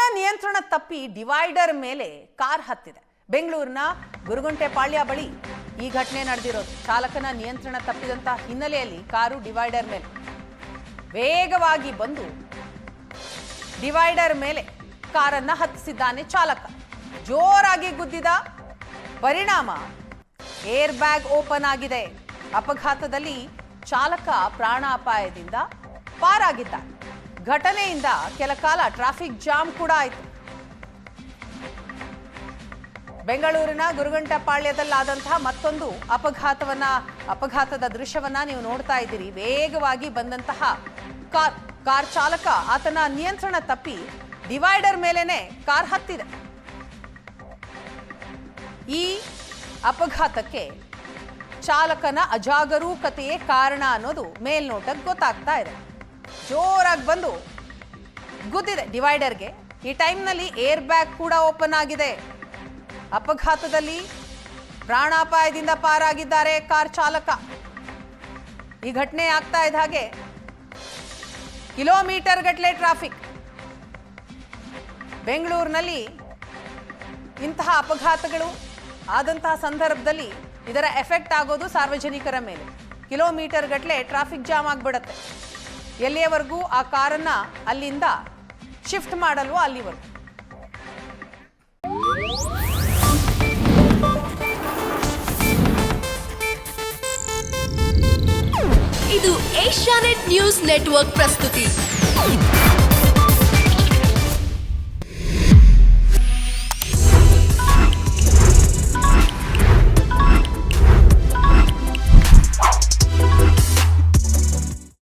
ಚಾಲಕನ ನಿಯಂತ್ರಣ ತಪ್ಪಿ ಡಿವೈಡರ್ ಮೇಲೆ ಕಾರ್ ಹತ್ತಿದೆ. ಬೆಂಗಳೂರಿನ ಗುರುಗುಂಟೆಪಾಳ್ಯ ಬಳಿ ಈ ಘಟನೆ ನಡೆದಿರೋದು. ಚಾಲಕನ ನಿಯಂತ್ರಣ ತಪ್ಪಿದಂತ ಹಿನ್ನೆಲೆಯಲ್ಲಿ ಕಾರು ಡಿವೈಡರ್ ಮೇಲೆ ವೇಗವಾಗಿ ಬಂದು ಡಿವೈಡರ್ ಮೇಲೆ ಕಾರನ್ನ ಹತ್ತಿಸಿದ್ದಾನೆ ಚಾಲಕ. ಜೋರಾಗಿ ಗುದ್ದಿದ ಪರಿಣಾಮ ಏರ್ ಬ್ಯಾಗ್ ಓಪನ್ ಆಗಿದೆ. ಅಪಘಾತದಲ್ಲಿ ಚಾಲಕ ಪ್ರಾಣಾಪಾಯದಿಂದ ಪಾರಾಗಿದ್ದಾನೆ. ಘಟನೆಯಿಂದ ಕೆಲ ಕಾಲ ಟ್ರಾಫಿಕ್ ಜಾಮ್ ಕೂಡ ಆಯಿತು. ಬೆಂಗಳೂರಿನ ಗುರುಗಂಟಪಾಳ್ಯದಲ್ಲಾದಂತಹ ಮತ್ತೊಂದು ಅಪಘಾತವನ್ನ, ಅಪಘಾತದ ದೃಶ್ಯವನ್ನ ನೀವು ನೋಡ್ತಾ ಇದ್ದೀರಿ. ವೇಗವಾಗಿ ಬಂದಂತಹ ಕಾರ್ ಕಾರ್ ಚಾಲಕ ಆತನ ನಿಯಂತ್ರಣ ತಪ್ಪಿ ಡಿವೈಡರ್ ಮೇಲೇನೆ ಕಾರ್ ಹತ್ತಿದೆ. ಈ ಅಪಘಾತಕ್ಕೆ ಚಾಲಕನ ಅಜಾಗರೂಕತೆಯೇ ಕಾರಣ ಅನ್ನೋದು ಮೇಲ್ನೋಟಕ್ಕೆ ಗೊತ್ತಾಗ್ತಾ ಇದೆ. ಜೋರಾಗಿ ಬಂದು ಗುದ್ದಿದೆ ಡಿವೈಡರ್ಗೆ. ಈ ಟೈಮ್ನಲ್ಲಿ ಏರ್ ಬ್ಯಾಗ್ ಕೂಡ ಓಪನ್ ಆಗಿದೆ. ಅಪಘಾತದಲ್ಲಿ ಪ್ರಾಣಾಪಾಯದಿಂದ ಪಾರಾಗಿದ್ದಾರೆ ಕಾರ್ ಚಾಲಕ. ಈ ಘಟನೆ ಆಗ್ತಾ ಇದ್ದ ಹಾಗೆ ಕಿಲೋಮೀಟರ್ ಗಟ್ಟಲೆ ಟ್ರಾಫಿಕ್. ಬೆಂಗಳೂರಿನಲ್ಲಿ ಇಂತಹ ಅಪಘಾತಗಳು ಆದಂತಹ ಸಂದರ್ಭದಲ್ಲಿ ಇದರ ಎಫೆಕ್ಟ್ ಆಗೋದು ಸಾರ್ವಜನಿಕರ ಮೇಲೆ. ಕಿಲೋಮೀಟರ್ ಗಟ್ಟಲೆ ಟ್ರಾಫಿಕ್ ಜಾಮ್ ಆಗಿಬಿಡತ್ತೆ. ಎಲ್ಲಿಯವರೆಗೂ ಆ ಕಾರನ್ನ ಅಲ್ಲಿಂದ ಶಿಫ್ಟ್ ಮಾಡಲ್ವೋ ಅಲ್ಲಿವರೆಗೂ? ಇದು ಏಷ್ಯಾನೆಟ್ ನ್ಯೂಸ್ ನೆಟ್ವರ್ಕ್ ಪ್ರಸ್ತುತಿ.